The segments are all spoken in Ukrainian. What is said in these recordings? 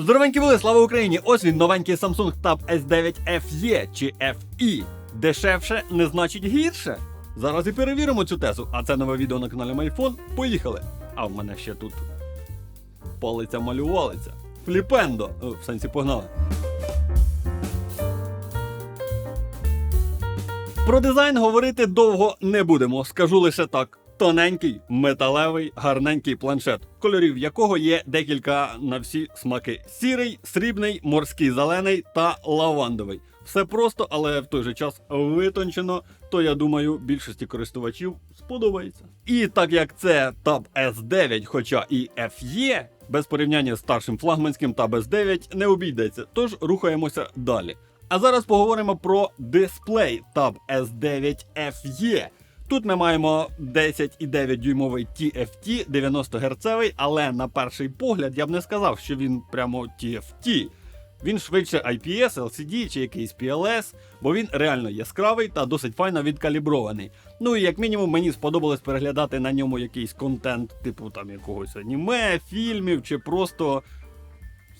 Здоровенькі були, слава Україні! Ось він новенький Samsung Tab S9 FE чи FE. Дешевше не значить гірше. Зараз і перевіримо цю тезу. А це нове відео на каналі MyPhone. Поїхали! А в мене ще тут палиця малювалиця. Фліпендо! В сенсі погнали. Про дизайн говорити довго не будемо. Скажу лише так: тоненький, металевий, гарненький планшет, кольорів якого є декілька на всі смаки: сірий, срібний, морський зелений та лавандовий. Все просто, але в той же час витончено. То я думаю, більшості користувачів сподобається. І так як це Tab S9, хоча і FE, без порівняння з старшим флагманським Tab S9 не обійдеться. Тож рухаємося далі. А зараз поговоримо про дисплей Tab S9 FE. Тут ми маємо 10,9 дюймовий TFT 90 Гц, але на перший погляд я б не сказав, що він прямо TFT. Він швидше IPS, LCD чи якийсь PLS, бо він реально яскравий та досить файно відкалібрований. Ну і як мінімум мені сподобалось переглядати на ньому якийсь контент, типу там якогось аніме, фільмів чи просто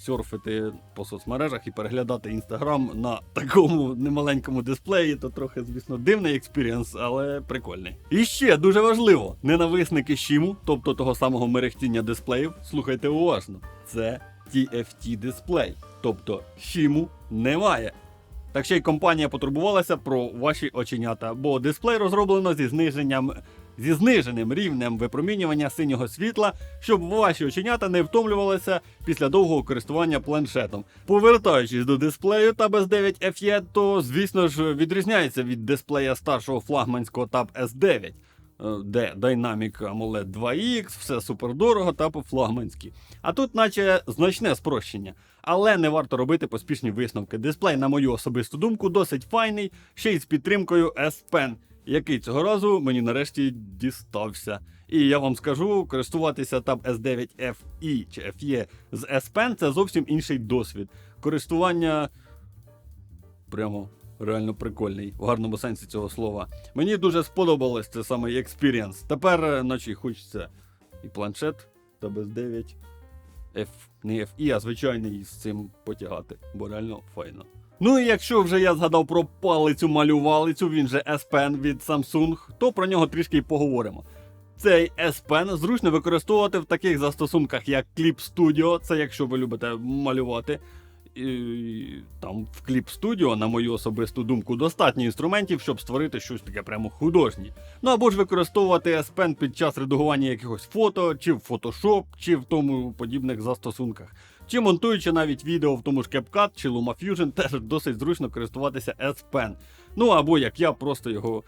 серфити по соцмережах і переглядати інстаграм на такому немаленькому дисплеї, то трохи, звісно, дивний експірієнс, але прикольний. І ще дуже важливо: ненависники щіму, тобто того самого мерехтіння дисплеїв, слухайте уважно. Це TFT дисплей, тобто щіму немає. Так ще й компанія потурбувалася про ваші оченята, бо дисплей розроблено зі зниженням. Зі зниженим рівнем випромінювання синього світла, щоб ваші оченята не втомлювалися після довгого користування планшетом. Повертаючись до дисплею Tab S9 FE, то звісно ж відрізняється від дисплея старшого флагманського Tab S9, е, де Dynamic AMOLED 2X, все супер дорого та по-флагманськи. А тут, наче, значне спрощення. Але не варто робити поспішні висновки. Дисплей, на мою особисту думку, досить файний, ще й з підтримкою S Pen який цього разу мені нарешті дістався. І я вам скажу, користуватися Tab S9 FE чи FE з S Pen це зовсім інший досвід. Користування прямо реально прикольний, в гарному сенсі цього слова. Мені дуже сподобалось це саме експірієнс. Тепер, е, наче хочеться і планшет Tab S9 F, не FE, а звичайний з цим потягати, бо реально файно. Ну і якщо вже я згадав про палицю малювалицю, він же S Pen від Samsung, то про нього трішки й поговоримо. Цей S Pen зручно використовувати в таких застосунках, як Clip Studio, це якщо ви любите малювати. І там в Clip Studio, на мою особисту думку, достатньо інструментів, щоб створити щось таке прямо художнє. Ну або ж використовувати S Pen під час редагування якихось фото, чи в Photoshop, чи в тому подібних застосунках. Чи монтуючи навіть відео в тому ж CapCut чи LumaFusion, теж досить зручно користуватися S Pen. Ну або як я, просто його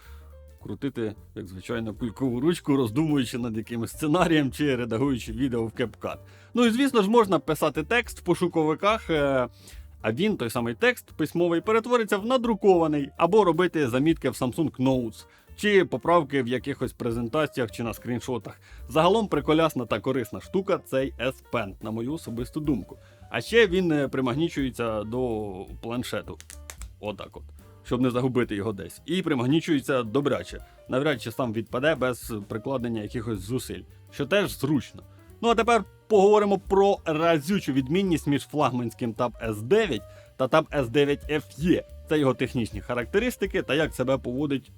крутити, як звичайно, кулькову ручку, роздумуючи над якимось сценарієм чи редагуючи відео в CapCut. Ну і звісно ж можна писати текст в пошуковиках. е, А він, той самий текст письмовий, перетвориться в надрукований, або робити замітки в Samsung Notes, чи поправки в якихось презентаціях чи на скріншотах. Загалом приколясна та корисна штука цей S Pen, на мою особисту думку. А ще він е, примагнічується до планшету. Отак от. Щоб не загубити його десь. І примагнічується добряче. Навряд чи сам відпаде без прикладення якихось зусиль, що теж зручно. Ну а тепер поговоримо про разючу відмінність між флагманським Tab S9 та Tab S9 FE. Це його технічні характеристики та як себе поводить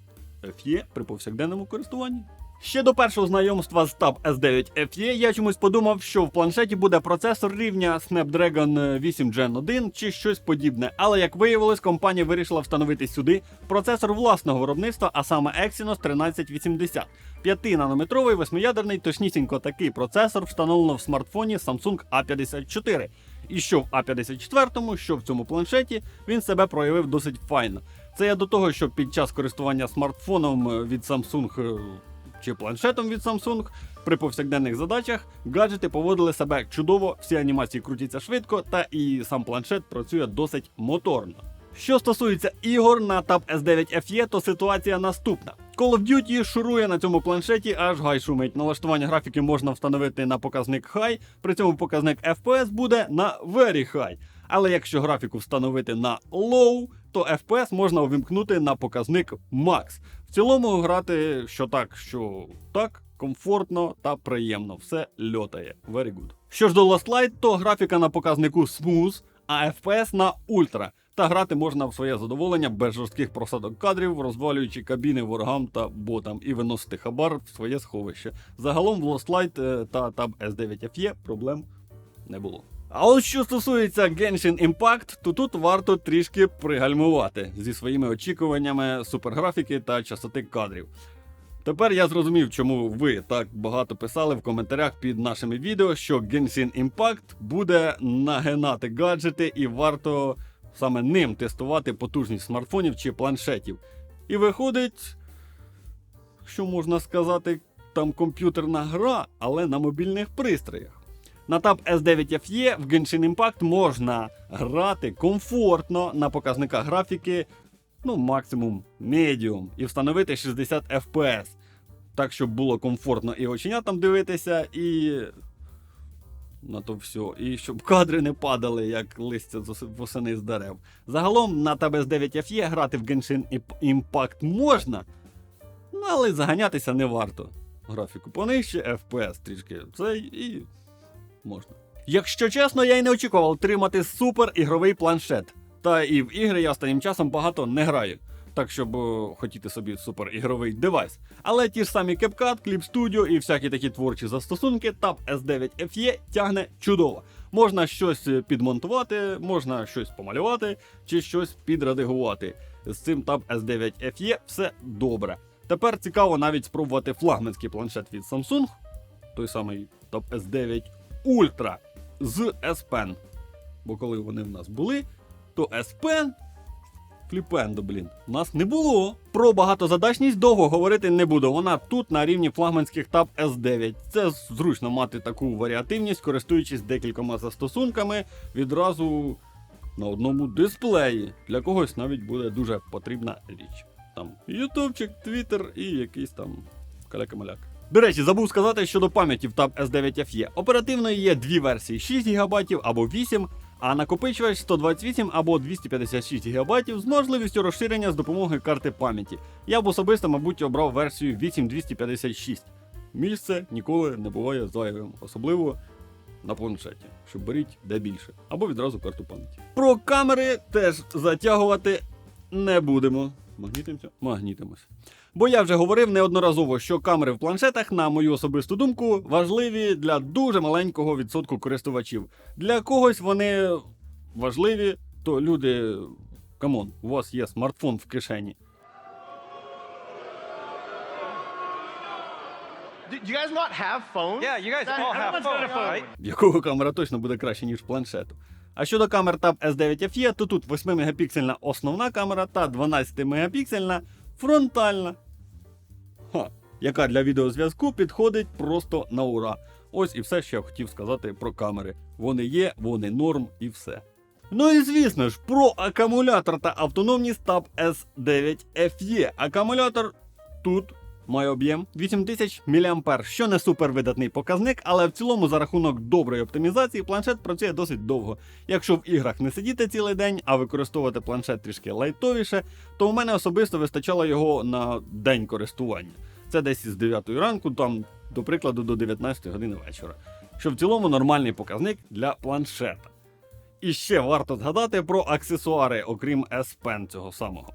FE при повсякденному користуванні. Ще до першого знайомства з Tab S9 FE я чомусь подумав, що в планшеті буде процесор рівня Snapdragon 8 Gen 1 чи щось подібне. Але як виявилось, компанія вирішила встановити сюди процесор власного виробництва, а саме Exynos 1380. 5-нанометровий восьмиядерний, точнісінько такий процесор встановлено в смартфоні Samsung A54. І що в A54, що в цьому планшеті, він себе проявив досить файно. Це я до того, що під час користування смартфоном від Samsung е, чи планшетом від Samsung при повсякденних задачах гаджети поводили себе чудово, всі анімації крутяться швидко, та і сам планшет працює досить моторно. Що стосується ігор на Tab S9 FE, то ситуація наступна. Call of Duty шурує на цьому планшеті, аж гай шумить. Налаштування графіки можна встановити на показник High, при цьому показник FPS буде на Very High. Але якщо графіку встановити на Low, то FPS можна увімкнути на показник Max. В цілому грати що так, що так, комфортно та приємно. Все льотає. Very good. Що ж до Last Light, то графіка на показнику Smooth, а FPS на Ultra. Та грати можна в своє задоволення без жорстких просадок кадрів, розвалюючи кабіни ворогам та ботам і виносити хабар в своє сховище. Загалом в Lost Light е, та Tab S9 FE проблем не було. А от що стосується Genshin Impact, то тут варто трішки пригальмувати зі своїми очікуваннями суперграфіки та частоти кадрів. Тепер я зрозумів, чому ви так багато писали в коментарях під нашими відео, що Genshin Impact буде нагинати гаджети і варто саме ним тестувати потужність смартфонів чи планшетів. І виходить, що можна сказати, там комп'ютерна гра, але на мобільних пристроях. На Tab S9 FE в Genshin Impact можна грати комфортно на показниках графіки, ну максимум медіум, і встановити 60 FPS. Так, щоб було комфортно і оченятам дивитися, і на то все. І щоб кадри не падали, як листя з восени з дерев. Загалом на Tab S9 FE грати в Genshin Imp- Impact можна, ну але заганятися не варто. Графіку понижче, FPS трішки цей і можна. Якщо чесно, я й не очікував отримати супер ігровий планшет. Та і в ігри я останнім часом багато не граю. Так, щоб е, хотіти собі супер ігровий девайс. Але ті ж самі CapCut, Clip Studio і всякі такі творчі застосунки Tab S9 FE тягне чудово. Можна щось е, підмонтувати, можна щось помалювати чи щось підредагувати. З цим Tab S9 FE все добре. Тепер цікаво навіть спробувати флагманський планшет від Samsung, той самий Tab S9 Ultra з S Pen. Бо коли вони в нас були, то S Pen Фліпендо, блін, у нас не було. Про багатозадачність довго говорити не буду. Вона тут на рівні флагманських Tab S9. Це зручно мати таку варіативність, користуючись декількома застосунками відразу на одному дисплеї. Для когось навіть буде дуже потрібна річ. Там Ютубчик, Твіттер і якийсь там каляка-маляк. До речі, забув сказати щодо пам'яті в Tab S9 FE. Оперативної є дві версії 6 ГБ або 8 а накопичувач 128 або 256 ГБ з можливістю розширення з допомогою карти пам'яті. Я б особисто, мабуть, обрав версію 8256. Місце ніколи не буває зайвим, особливо на планшеті, що беріть де більше, або відразу карту пам'яті. Про камери теж затягувати не будемо. Магнітимося? Магнітимося. Бо я вже говорив неодноразово, що камери в планшетах, на мою особисту думку, важливі для дуже маленького відсотку користувачів. Для когось вони важливі, то люди. Камон, у вас є смартфон в кишені. Do you guys not have phones? Yeah, you guys all have Everyone's got a phones, right? в якого камера точно буде краще, ніж планшету. А щодо камер Tab S9 FE, то тут 8 мегапіксельна основна камера та 12 мегапіксельна фронтальна. Ха, яка для відеозв'язку підходить просто на ура. Ось і все, що я хотів сказати про камери. Вони є, вони норм і все. Ну і звісно ж, про акумулятор та автономність Tab S9 FE. Акумулятор тут має об'єм 8000 мА, що не супервидатний показник, але в цілому за рахунок доброї оптимізації планшет працює досить довго. Якщо в іграх не сидіти цілий день, а використовувати планшет трішки лайтовіше, то у мене особисто вистачало його на день користування. Це десь із 9 ранку, там, до прикладу, до 19 години вечора. Що в цілому нормальний показник для планшета. І ще варто згадати про аксесуари, окрім S Pen цього самого,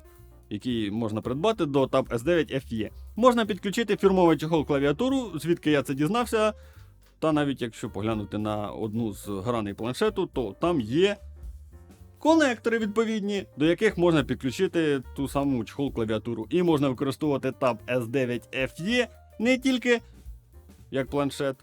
який можна придбати до Tab S9 FE. Можна підключити фірмовий чохол клавіатуру, звідки я це дізнався. Та навіть якщо поглянути на одну з граней планшету, то там є конектори відповідні, до яких можна підключити ту саму чохол клавіатуру. І можна використовувати Tab S9 FE не тільки як планшет,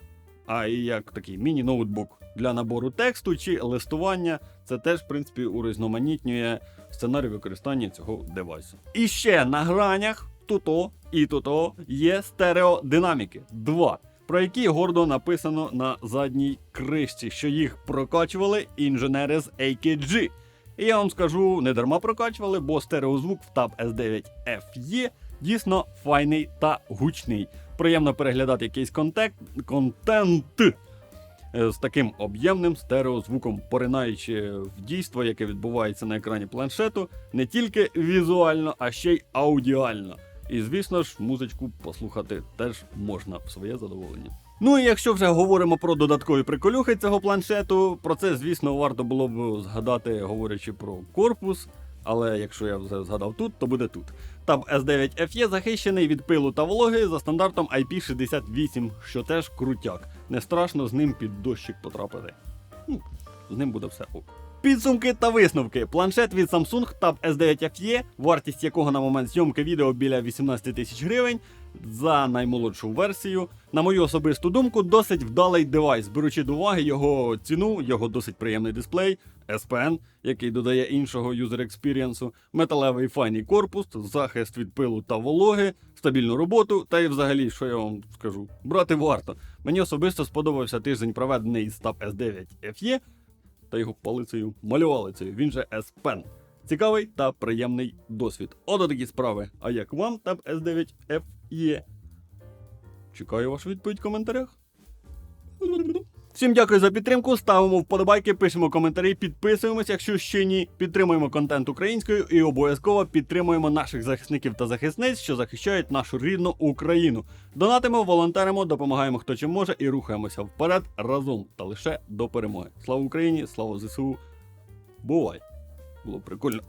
а і як такий міні-ноутбук для набору тексту чи листування. Це теж, в принципі, урізноманітнює сценарій використання цього девайсу. І ще на гранях туто і туто є стереодинаміки. Два. Про які гордо написано на задній кришці, що їх прокачували інженери з AKG. І я вам скажу, не дарма прокачували, бо стереозвук в Tab S9 FE дійсно файний та гучний. Приємно переглядати якийсь контент, контент з таким об'ємним стереозвуком, поринаючи в дійство, яке відбувається на екрані планшету, не тільки візуально, а ще й аудіально. І звісно ж, музичку послухати теж можна в своє задоволення. Ну і якщо вже говоримо про додаткові приколюхи цього планшету, про це, звісно, варто було б згадати, говорячи про корпус. Але якщо я вже згадав тут, то буде тут. Таб S9 FE захищений від пилу та вологи за стандартом IP68, що теж крутяк. Не страшно з ним під дощик потрапити. Ну, з ним буде все ок. Підсумки та висновки. Планшет від Samsung Tab S9 FE, вартість якого на момент зйомки відео біля 18 тисяч гривень за наймолодшу версію. На мою особисту думку, досить вдалий девайс, беручи до уваги його ціну, його досить приємний дисплей, SPN, який додає іншого юзер експірієнсу, металевий файний корпус, захист від пилу та вологи, стабільну роботу, та й взагалі, що я вам скажу, брати варто. Мені особисто сподобався тиждень, проведений з Tab S9 FE та його палицею малювалицею, він же S Pen. Цікавий та приємний досвід. Ото такі справи. А як вам Tab S9 FE? Чекаю вашу відповідь в коментарях. Всім дякую за підтримку. Ставимо вподобайки, пишемо коментарі, підписуємось, якщо ще ні. Підтримуємо контент українською і обов'язково підтримуємо наших захисників та захисниць, що захищають нашу рідну Україну. Донатимо, волонтеримо, допомагаємо хто чим може і рухаємося вперед разом та лише до перемоги. Слава Україні! Слава ЗСУ! Бувай! Було прикольно.